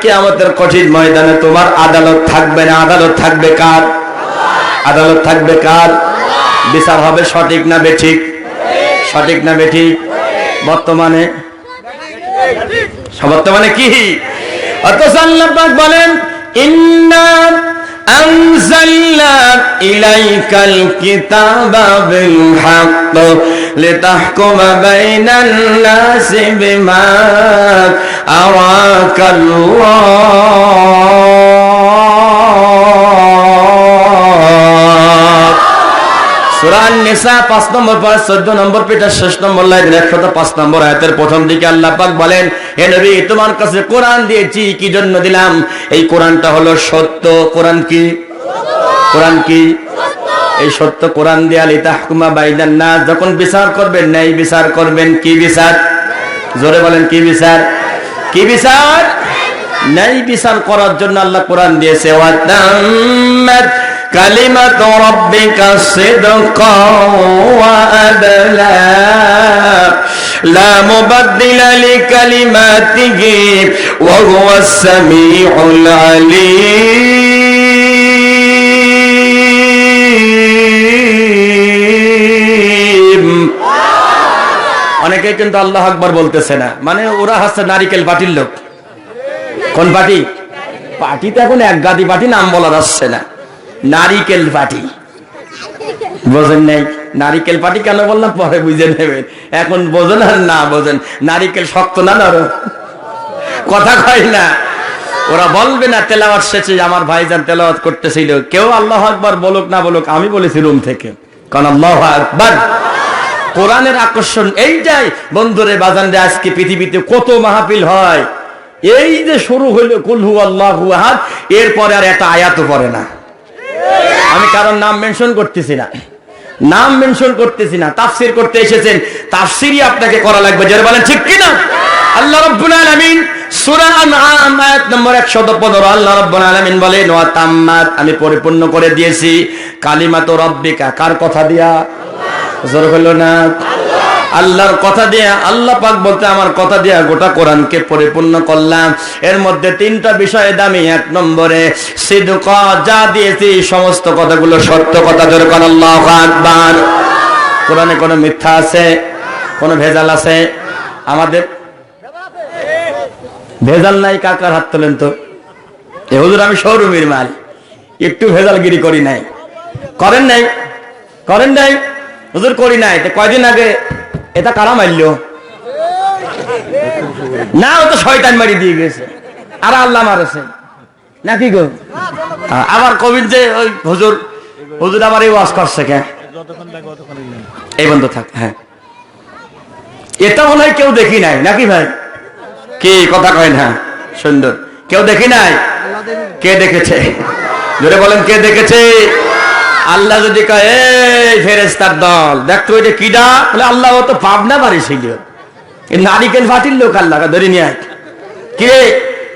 কে আমাদের কঠিন ময়দানে তোমার আদালত থাকবে না? আদালত থাকবে কার? আদালত থাকবে কার? বিচার হবে সঠিক না বেঠিক? সঠিক না বেঠিক? বর্তমানে বর্তমানে কি? অথচ বলেন, ইন্না ইলাইকাল কিতাবা বিল হক। لتحكم بين الناس بما أراك الله সুরান নিসা পাঁচ নম্বর পাঁচ চোদ্দ নম্বর পেটার শেষ নম্বর লাইন একশত পাঁচ নম্বর আয়াতের প্রথম দিকে আল্লাহ পাক বলেন হে নবী তোমার কাছে কোরআন দিয়েছি কি জন্য দিলাম এই কোরআনটা হলো সত্য কোরআন কি কোরআন কি এই সত্য কোরআন দেয়াল ইতাহকুমা বাইদান না যখন বিচার করবেন, ন্যায় বিচার করবেন, কি বিচার? জোরে বলেন, কি বিচার? কি বিচার? ন্যায় বিচার করার জন্য আল্লাহ কোরআন দিয়েছে ওয়াতাম্মাত কালিমাতু রাব্বিকা সিদকাও ওয়া আদলা। ওয়া হুয়াস সামিউল আলিম। অনেকে কিন্তু আল্লাহ আকবার বলতেছে না। মানে ওরা হচ্ছে নারিকেল পার্টির লোক। কোন পার্টি পার্টি তো এখন এক গাদি পার্টি নাম বলা যাচ্ছে না। নারিকেল পার্টি বোঝেন নাই? নারিকেল পার্টি কেন বললাম? পরে বুঝে নেবেন। এখন বোঝেন আর না বোঝেন। নারিকেল শক্ত না নরম? কথা কয় না। ওরা বলবে না, তেলাওয়াত শেষে আমার ভাইজান তেলাওয়াত করতেছিল। কেউ আল্লাহ আকবার বলুক না বলুক, আমি বলেছি রুম থেকে। কারণ আল্লাহ আকবার। কোরআনের আকর্ষণ এইটাই। বন্ধুরে বাজান যে আজকে পৃথিবীতে কত মাহফিল হয়। এই যে শুরু হইল কুলহু আল্লাহু আহাদ, এরপরে আর একটা আয়াতও পড়ে না। আমি কারণ নাম মেনশন করতেছি না। নাম মেনশন করতেছি না, তাফসির করতে এসেছেন। তাফসিরই আপনাকে করা লাগবে যারা বলেন, ঠিক কি না আল্লাহ রাব্বুল আলামিন সূরা আনআম, আয়াত নম্বর 115 আল্লাহ রাব্বুল আলামিন বলেন, ওয়া আমি পরিপূর্ণ করে দিয়েছি। কালিমাতু রাব্বিকা, কার কথা দিয়া? জোর না? আল্লাহর কথা দিয়া, আল্লাহ পাক বলতে আমার কথা দিয়া গোটা কোরআনকে পরিপূর্ণ করলাম। এর মধ্যে তিনটা বিষয় দামি, এক নম্বরে যা দিয়েছি, সমস্ত কথাগুলো সত্য কথা, জোরে কোরআনে কোনো মিথ্যা আছে? কোনো ভেজাল আছে? আমাদের ভেজাল নাই, কাকার হাত তোলেন তো। এ হুজুর, আমি শোরুমের মাল, একটু ভেজালগিরি করি নাই। করেন নাই? করেন নাই? হুজুর করি নাই কয়দিন আগে এটা কারা মারল? না, ও তো শয়তান মারি দিয়ে গেছে। আর আল্লাহ মারেছে। নাকি গো? আবার কবির যে ওই হুজুর হুজুর আবার এই ওয়াজ করছে কে? এই বন্ধ থাক হ্যাঁ। এটা মনে হয় কেউ দেখি নাই, নাকি ভাই? কি কথা কয় না? সুন্দর। কেউ দেখি নাই? কে দেখেছে? জোরে বলেন, কে দেখেছে? আল্লাহ যদি কয়, এই ফেরেস্তার দল দেখতো এটা কিডা? বলে আল্লাহ তো পাবনা বাড়ি ছিল নারিকেল ফাটির লোক আল্লাহ ধরে নিয়ে কে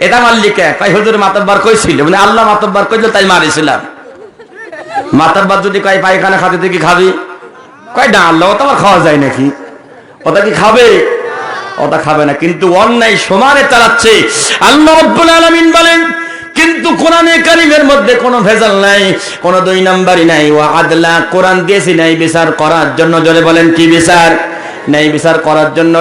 এটা মারলি কয়, হুজুর মাতব্বার কইছিল। মানে আল্লাহ মাতব্বার কইল তাই মারিছিলাম। মাতব্বার যদি কয়, পায়খানা খাতে তুই কি খাবি? কয়, না, আল্লাহ তো আবার খাওয়া যায় নাকি? ওটা কি খাবে? ওটা খাবে না। কিন্তু অন্যায় সমানে চালাচ্ছে। আল্লাহ রব্বুল আলামিন বলেন কিন্তু কোরআনে কারিমের মধ্যে কোনো ভেজাল নাই, কোনো দুই নাম্বারই নাই। ও আদলা, কোরআন দিয়েছি নাই বিচার করার জন্য, জোরে বলেন কি বিচার? নাই বিচার করার জন্য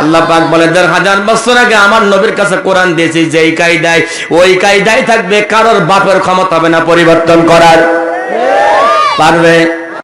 আল্লাহ পাক বলে, দেড় হাজার বছর আগে আমার নবীর কাছে কোরআন দিয়েছি, যেই কায়দায়, ওই কায়দায় থাকবে কারোর বাপের ক্ষমতা হবে না পরিবর্তন করার। পারবে?